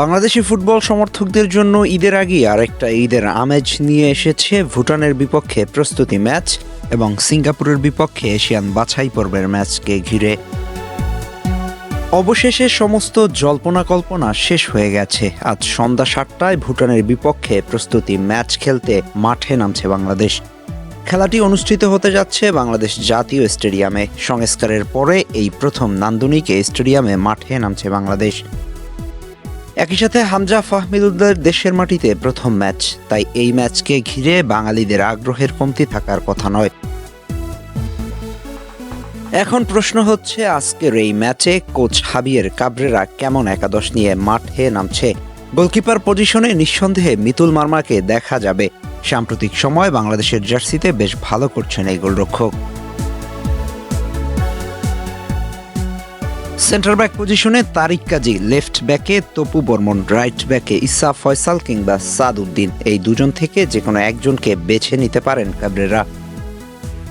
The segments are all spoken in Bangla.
বাংলাদেশি ফুটবল সমর্থকদের জন্য ঈদের আগে আরেকটা ঈদের আমেজ নিয়ে এসেছে ভুটানের বিপক্ষে প্রস্তুতি ম্যাচ এবং সিঙ্গাপুরের বিপক্ষে এশিয়ান বাছাই পর্বের ম্যাচকে ঘিরে। অবশেষে সমস্ত জল্পনা কল্পনা শেষ হয়ে গেছে। আজ সন্ধ্যা সাতটায় ভুটানের বিপক্ষে প্রস্তুতি ম্যাচ খেলতে মাঠে নামছে বাংলাদেশ। খেলাটি অনুষ্ঠিত হতে যাচ্ছে বাংলাদেশ জাতীয় স্টেডিয়ামে। সংস্কারের পরে এই প্রথম নান্দনিক স্টেডিয়ামে মাঠে নামছে বাংলাদেশ। একই সাথে হামজা ফাহমিদুল্লার দেশের মাটিতে প্রথম ম্যাচ। তাই এই ম্যাচকে ঘিরে বাঙালিদের আগ্রহের কমতি থাকার কথা নয়। এখন প্রশ্ন হচ্ছে, আজকের এই ম্যাচে কোচ হাবিয়ের কাবরেরা কেমন একাদশ নিয়ে মাঠে নামছে? গোলকিপার পজিশনে নিঃসন্দেহে মিতুল মার্মাকে দেখা যাবে। সাম্প্রতিক সময় বাংলাদেশের জার্সিতে বেশ ভালো করছেন এই গোলরক্ষক। সেন্টার ব্যাক পজিশনে তারিক কাজী লেফট ব্যাকে তপু বর্মন রাইট ব্যাকে ইসা ফয়সাল কিংবা সাদ উদ্দিন এই দুজন থেকে যে কোনো একজনকে বেছে নিতে পারেন কাবরেরা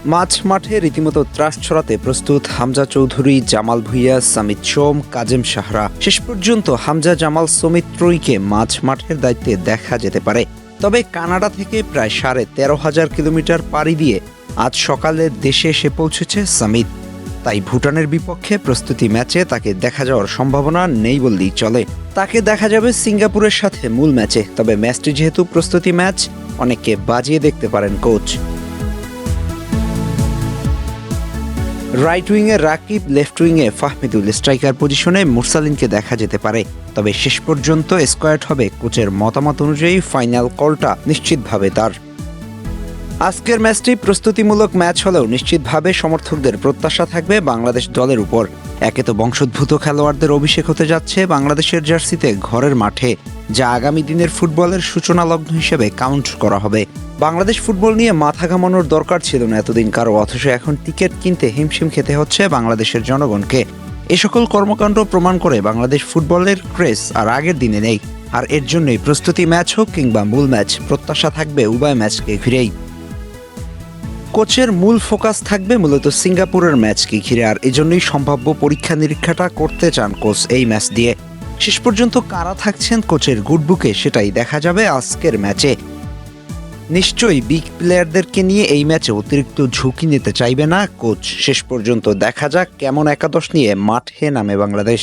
মাঝ মাঠে রীতিমতো ত্রাস ছড়াতে প্রস্তুত হামজা চৌধুরী, জামাল ভুইয়া, সামিত সোম, কাজেম সাহরা শেষ পর্যন্ত হামজা, জামাল, সমিত ত্রয়ীকে মাঝ মাঠের দায়িত্বে দেখা যেতে পারে। তবে কানাডা থেকে প্রায় সাড়ে তেরো হাজার কিলোমিটার পাড়ি দিয়ে আজ সকালে দেশে এসে পৌঁছেছে সামিত। তাই ভুটানের বিপক্ষে প্রস্তুতি ম্যাচে তাকে দেখা যাওয়ার সম্ভাবনা নেই বললেই চলে। তাকে দেখা যাবে সিঙ্গাপুরের সাথে মূল ম্যাচে, তবে ম্যাচটি যেহেতু প্রস্তুতি ম্যাচ, অনেককে বাজিয়ে দেখতে পারেন কোচ। রাইট উইংয়ে রাকিব লেফট উইংয়ে ফাহমিদুল স্ট্রাইকার পজিশনে মুরসালিনকে দেখা যেতে পারে, তবে শেষ পর্যন্ত স্কোয়াড হবে কোচের মতামত অনুযায়ী ফাইনাল কলটা নিশ্চিতভাবে তার। আজকের ম্যাচটি প্রস্তুতিমূলক ম্যাচ হলেও নিশ্চিতভাবে সমর্থকদের প্রত্যাশা থাকবে বাংলাদেশ দলের উপর। একে তো বংশোদ্ভূত খেলোয়াড়দের অভিষেক হতে যাচ্ছে বাংলাদেশের জার্সিতে ঘরের মাঠে, যা আগামী দিনের ফুটবলের সূচনা লগ্ন হিসেবে কাউন্ট করা হবে। বাংলাদেশ ফুটবল নিয়ে মাথা ঘামানোর দরকার ছিল না এতদিন কারও অথচ এখন টিকিট কিনতে হিমশিম খেতে হচ্ছে বাংলাদেশের জনগণকে। এ সকল কর্মকাণ্ড প্রমাণ করে বাংলাদেশ ফুটবলের ক্রেজ আর আগের দিনে নেই। আর এর জন্যই প্রস্তুতি ম্যাচ হোক কিংবা মূল ম্যাচ, প্রত্যাশা থাকবে উভয় ম্যাচকে ঘিরেই। কোচের মূল ফোকাস থাকবে মূলত সিঙ্গাপুরের ম্যাচকে ঘিরে, আর এজন্যই সম্ভাব্য পরীক্ষা নিরীক্ষাটা করতে চান কোচ এই ম্যাচ দিয়ে। শেষ পর্যন্ত কারা থাকছেন কোচের গুডবুকে সেটাই দেখা যাবে আজকের ম্যাচে। নিশ্চয়ই বিগ প্লেয়ারদেরকে নিয়ে এই ম্যাচে অতিরিক্ত ঝুঁকি নিতে চাইবে না কোচ। শেষ পর্যন্ত দেখা যাক কেমন একাদশ নিয়ে মাঠে নামে বাংলাদেশ।